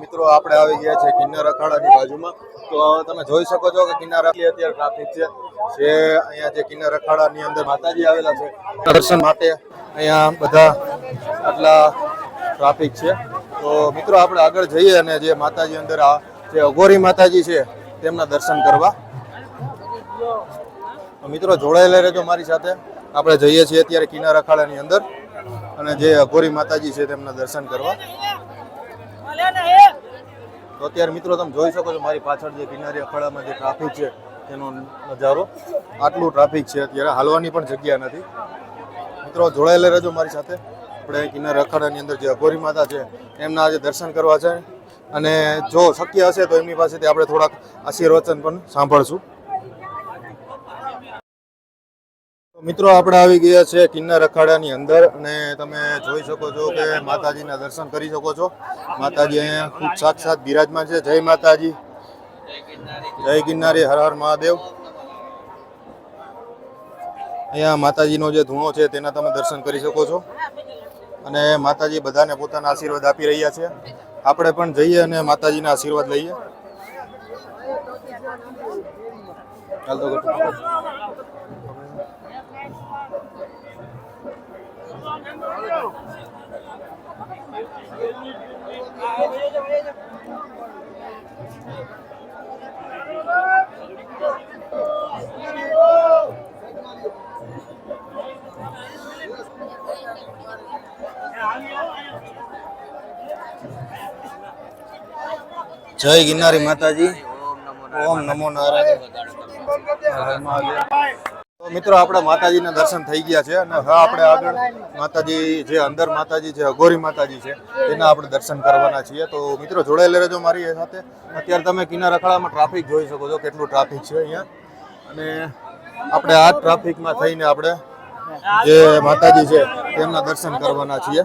મિત્રો, આપણે આવી ગયા છે કિન્નર અખાડાની બાજુમાં. તો તમે જોઈ શકો છો કે કિન્નર અત્યારે ટ્રાફિક છે. જે અહીંયા જે કિન્નર અખાડાની અંદર માતાજી આવેલા છે. દર્શન માટે અહીંયા બધા આટલા ટ્રાફિક છે. તો મિત્રો, આપણે આગળ જઈએ અને જે માતાજી અંદર આ જે અઘોરી માતાજી છે, તેમના દર્શન કરવા. મિત્રો, જોડાયેલા રહેજો મારી સાથે. આપણે જઈએ છીએ અત્યારે કિન્નર અખાડાની અંદર અને જે અઘોરી માતાજી છે, તેમના દર્શન કરવા. તો અત્યારે મિત્રો તમે જોઈ શકો છો મારી પાછળ જે કિનારી અખાડામાં જે ટ્રાફિક છે, તેનો નજારો. આટલું ટ્રાફિક છે અત્યારે, હાલવાની પણ જગ્યા નથી. મિત્રો, જોડાયેલા રહેજો મારી સાથે. આપણે કિનારે અખાડાની અંદર જે અઘોરી માતા છે, એમના આજે દર્શન કરવા છે. અને જો શક્ય હશે તો એમની પાસેથી આપણે થોડાક આશીર્વચન પણ સાંભળશું તો મિત્રો, આપણે આવી ગયા છે કિન્નર અખાડાની અંદર અને તમે જોઈ શકો છો કે માતાજીના દર્શન કરી શકો છો. માતાજી અહીંયા ખૂબ સાક્ષાત બિરાજમાન છે. જય માતાજી. જય ગિરનારી, હર હર મહાદેવ. અહીંયા માતાજીનો જે ધૂણો છે તેના તમે દર્શન કરી શકો છો. અને માતાજી બધાને પોતાના આશીર્વાદ આપી રહ્યા છે. આપણે પણ જઈએ અને માતાજીના આશીર્વાદ લઈએ. ચાલ જય ગિરનારી માતાજી. ઓમ નમો નારાયણ હર હર મહાદેવ. તો મિત્રો, આપણે માતાજીના દર્શન થઈ ગયા છે અને હવે આપણે આગળ માતાજી જે અંદર માતાજી છે, અઘોરી માતાજી છે, એના આપણે દર્શન કરવાના છીએ. તો મિત્રો જોડાયેલા રહેજો મારી સાથે. અત્યારે તમે કિનાર અખાડામાં ટ્રાફિક જોઈ શકો છો કેટલું ટ્રાફિક છે અહીંયા. અને આપણે આ ટ્રાફિકમાં થઈને આપણે જે માતાજી છે, તેમના દર્શન કરવાના છીએ.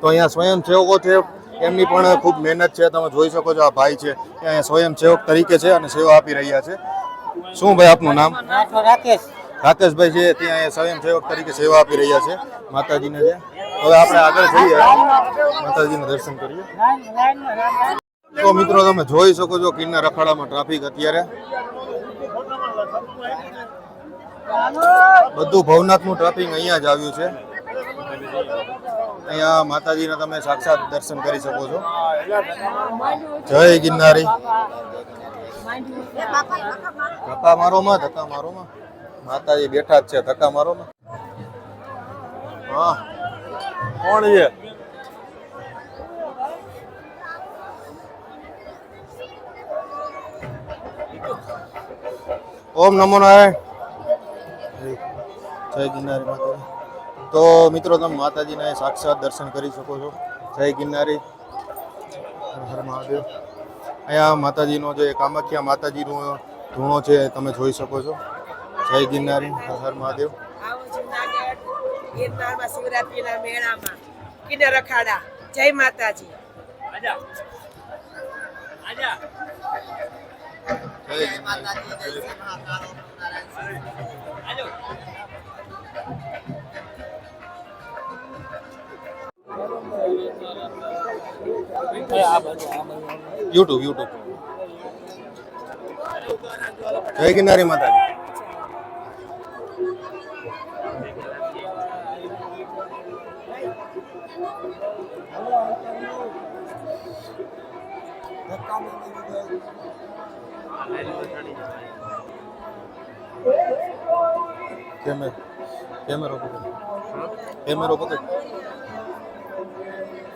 તો અહીંયા સ્વયંસેવકો છે, એમની પણ ખૂબ મહેનત છે. તમે જોઈ શકો છો, આ ભાઈ છે અહીંયા સ્વયંસેવક તરીકે છે અને સેવા આપી રહ્યા છે. શું ભાઈ આપનું નામ? રાકેશ. રાકેશભાઈ છે ત્યાં સ્વયંસેવક તરીકે સેવા આપી રહ્યા છે, માતાજીને છે હવે આપણે આગળ જઈએ. માતાજીના દર્શન કરીએ. તો મિત્રો, તમે જોઈ શકો છો કિન્ના રખાડામાં ટ્રાફિક અત્યારે. બધું ભવનાથનું ટ્રાફિક અહીંયા જ આવ્યું છે. અહીંયા માતાજીના તમે સાક્ષાત દર્શન કરી શકો છો. જય ગિરનારી. ધક્કા મારો માં ધક્કા મારો માં માતાજી બેઠા જ છે. ધક્કા મારો ને? હા. કોણ છે ઓમ નમો નારાયણ. જય ગિરનારી માતાજી. તો મિત્રો, તમે માતાજીના સાક્ષાત દર્શન કરી શકો છો. જય ગિરનારી. હર મહાદેવ. અહીંયા માતાજીનો જે કામાખ્યા માતાજીનો ધૂણો છે, તમે જોઈ શકો છો. જય ગિરનારી હર મહાદેવ. ગિરનારમાં શિવરાત્રીના મેળામાં કિન્નર અખાડા જય માતાજી. જય યુટ્યુબ યુટ્યુબ. જય ગિરનારી માતાજી. કેમેરો કેમેરો પકડ કેમેરો પકડ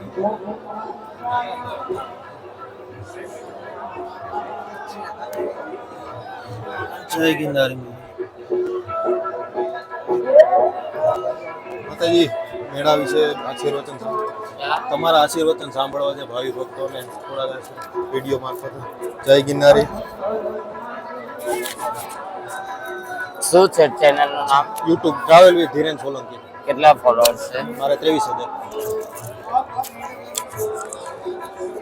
જય ગિરનારી માતાજી મેળા વિશે આશીર્વચન તમારા આશીર્વચન સાંભળવા છે ભાવિ ભક્તો ભક્તોને થોડા વીડિયો મારફતે. જય ગિરનારી. શું છે ચેનલનું નામ? YouTube travel with Dhiren Solanki. કેટલા ફોલોઅર્સ છે? મારે ત્રેવીસ હજાર.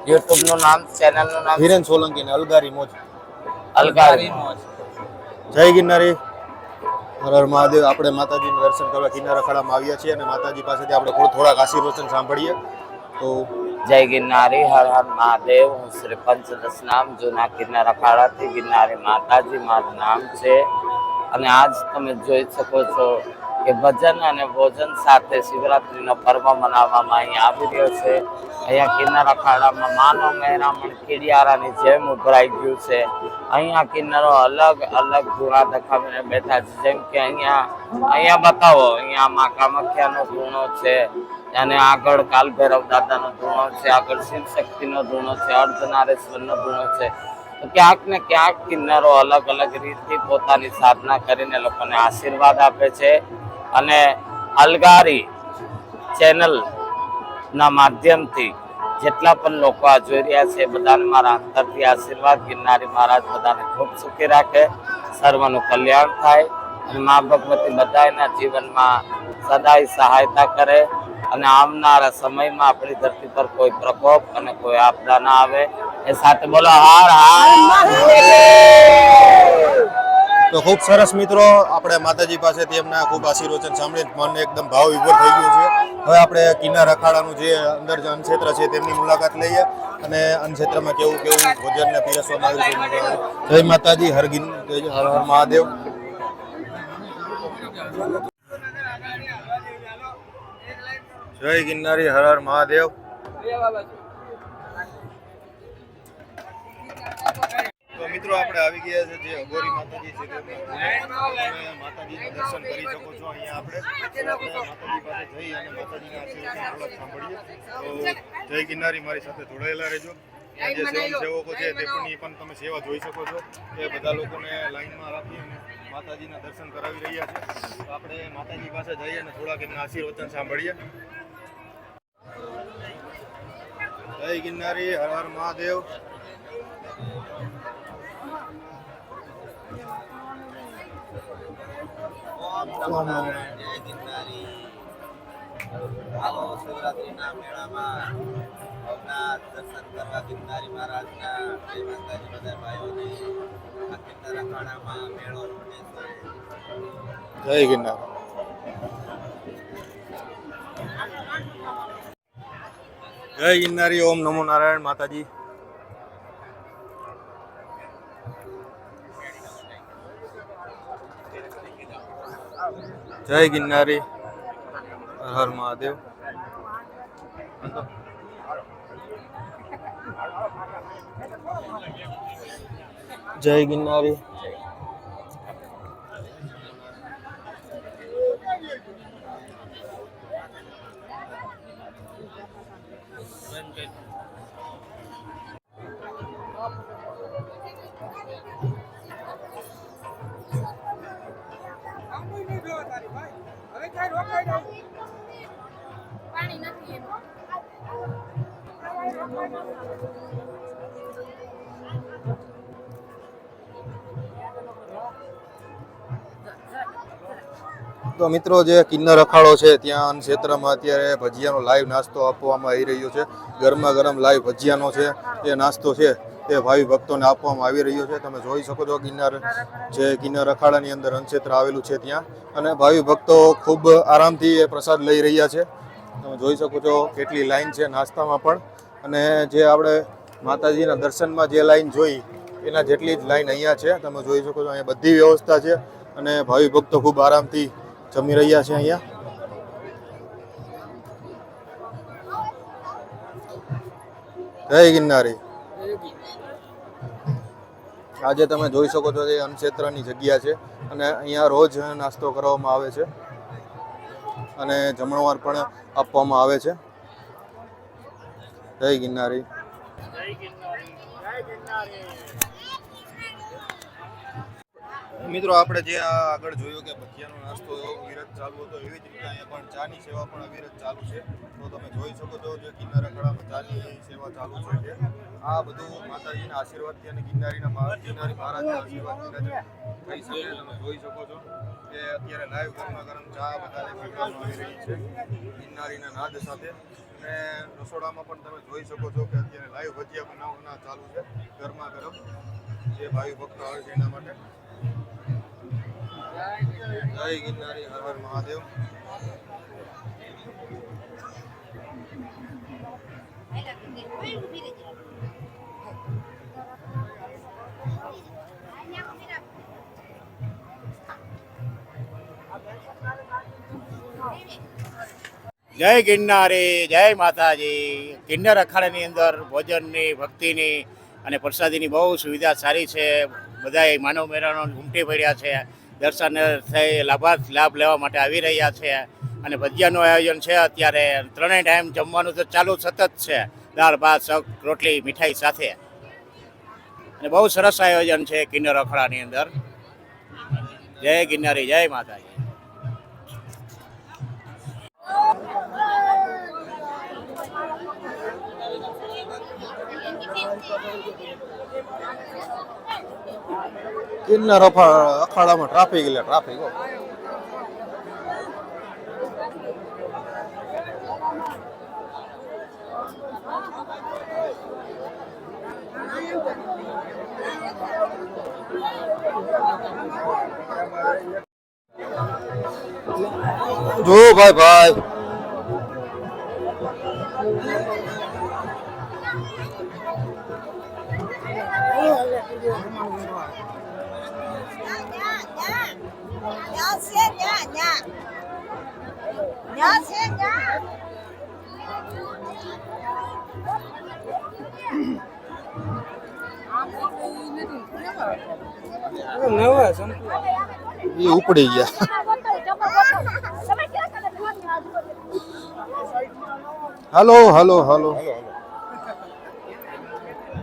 યુટ્યુબનું નામ ચેનલનું નામ ધીરેન સોલંકી ને અલગારી મોજ. અલગારી જય ગિરનારી. હર હર મહાદેવ. આપણે માતાજીનું દર્શન કરવા કિનારા અખાડામાં આવ્યા છીએ અને માતાજી પાસેથી આપણે થોડું થોડાક આશીર્વચન સાંભળીએ. તો જય ગિરનારી હર હર મહાદેવ. હું શ્રી પંચદશ નામ જૂના કિન્નર અખાડાથી ગિરનારી માતાજી. મારું નામ છે. અને આજ તમે જોઈ શકો છો કે ભજન અને ભોજન સાથે શિવરાત્રીનો પર્વ મનાવવામાં અહીંયા આવી રહ્યો છે. અહીંયા કિન્નર અખાડામાં માનવ મહેરામણ કીડિયારાની જેમ ઉભરાઈ ગયું છે. અહીંયા કિન્નરો અલગ અલગ ગુણા દખાવીને બેઠા છે. જેમ કે અહીંયા અહીંયા બતાવો, અહીંયા મા કામાખ્યાનો ધૂણો છે અને આગળ કાલ ભૈરવ દાદાનો ધૂણો છે, આગળ શિવ શક્તિનો ધૂણો છે અર્ધનારેશ્વરનો ધૂણો છે. તો ક્યાંક ને ક્યાંક કિન્નરો અલગ અલગ રીતથી પોતાની સાધના કરીને લોકોને આશીર્વાદ આપે છે. અને અલગારી ચેનલના માધ્યમથી જેટલા પણ લોકો આ જોઈ રહ્યા છે, બધાને મારા અંતરથી આશીર્વાદ. ગિરનારી મહારાજ બધાને ખૂબ સુખી રાખે, સર્વનું કલ્યાણ થાય અને મા ભગવતી બધાના જીવનમાં સદાય સહાયતા કરે અને આવનારા સમયમાં આપણી ધરતી પર કોઈ પ્રકોપ અને કોઈ આપદા ના આવે. એ સાથે બોલો હાર હાર. તો ખૂબ સરસ મિત્રો, આપણે માતાજી પાસેથી એમના ખૂબ આશીર્વચન સાંભળી મન એકદમ ભાવ વિભોર થઈ ગયું છે. હવે આપણે કિનાર અખાડાનું જે અંદર જે અન્નક્ષેત્ર છે તેમની મુલાકાત લઈએ અને અન્નક્ષેત્રમાં કેવું કેવું ભોજનને પીરસવામાં આવ્યું છે જય માતાજી હરગીન હર હર મહાદેવ. જય ગિરનારી હર હર મહાદેવ. મિત્રો, આપણે આવી ગયા છે જે અઘોરી માતાજી છે તમે માતાજીના દર્શન કરી શકો છો અહીંયા આપણે. માતાજી પાસે જઈ અને માતાજીના આશીર્વાદ સાંભળીએ. તો જય ગિરનારી મારી સાથે જોડાયેલા રહેજો. જે સ્વયંસેવકો છે તે પણ પણ તમે સેવા જોઈ શકો છો. એ બધા લોકોને લાઈનમાં રાખી અને માતાજીના દર્શન કરાવી રહ્યા છે. તો આપણે માતાજી પાસે જઈએ અને થોડાક એમના આશીર્વચન સાંભળીએ. જય ગિરનારી હર હર મહાદેવ. આવો શિવરાત્રીના મેળામાં દર્શન કરવા ગિરનારી મહારાજના જય માતાજી બધા ભાઈઓને આ મેળો જય ગિરનાર. જય ગિરનારી, ઓમ નમો નારાયણ માતાજી. જય ગિરનારી હર હર મહાદેવ જય ગિરનારી તો મિત્રો જે કિન્નર અખાડો છે ત્યાં ક્ષેત્રમાં અત્યારે ભજીયાનો લાઈવ નાસ્તો આપવામાં આવી રહ્યો છે. ગરમા ગરમ લાઈવ ભજીયાનો છે એ નાસ્તો છે તે ભાવિ ભક્તોને આપવામાં આવી રહ્યો છે. તમે જોઈ શકો છો કિન્નર જે કિન્નર અખાડાની અંદર અન્નક્ષેત્ર આવેલું છે ત્યાં. અને ભાવિ ભક્તો ખૂબ આરામથી એ પ્રસાદ લઈ રહ્યા છે. તમે જોઈ શકો છો કેટલી લાઈન છે નાસ્તામાં પણ. અને જે આપણે માતાજીના દર્શનમાં જે લાઈન જોઈ, એના જેટલી જ લાઈન અહીંયા છે. તમે જોઈ શકો છો અહીંયા બધી વ્યવસ્થા છે. અને ભાવિ ભક્તો ખૂબ આરામથી જમી રહ્યા છે અહીંયા? જય ગિરનારી. આજે તમે જોઈ શકો છો એ અન્નક્ષેત્રની જગ્યા છે અને અહીંયા રોજ નાસ્તો કરવામાં આવે છે અને જમણવાર પણ આપવામાં આવે છે. જય ગિરનારી. મિત્રો, આપણે જે આ આગળ જોયું કે ભજીયાનો નાસ્તો અવિરત ચાલુ હતો, એવી જ રીતે અહીંયા પણ ચાની સેવા પણ અવિરત ચાલુ છે. તો તમે જોઈ શકો છો જે કિનારા ખડામાં ચાની સેવા ચાલુ છે આ બધું માતાજીના આશીર્વાદથી અને કિનારીના કિનારી મહારાજના આશીર્વાદથી થઈ શકે તમે જોઈ શકો છો કે અત્યારે લાઈવ ગરમા ગરમ ચા બધાને પીવડાવવામાં આવી રહી છે કિનારીના નાદ સાથે. અને રસોડામાં પણ તમે જોઈ શકો છો કે અત્યારે લાઈવ ભજીયા બનાવવાના ચાલુ છે ગરમા ગરમ. જે ભાઈ ભક્તો આવે છે એના માટે. જય ગિરનારી હર મહાદેવ. જય ગિરનારી જય માતાજી. કિન્નર અખાડાની અંદર ભોજનની ભક્તિની અને પ્રસાદીની બહુ સુવિધા સારી છે. બધાએ માનવ મેળાનો ઉમટી પડ્યા છે. દર્શન થઈ લાભાર્થ લાભ લેવા માટે આવી રહ્યા છે. અને ભજીયાનું આયોજન છે અત્યારે. ત્રણેય ટાઈમ જમવાનું તો ચાલુ સતત છે. દાળ, ભાત, શક, રોટલી, મીઠાઈ સાથે. અને બહુ સરસ આયોજન છે કિન્નર અખાડાની અંદર. જય ગિરનારી જય માતાજી. અફા- અખાડામાં ટ્રાફિક એટલે ટ્રાફિક જો ભાઈ ભાઈ. એ ઉપડી ગયા. Hello hello hello.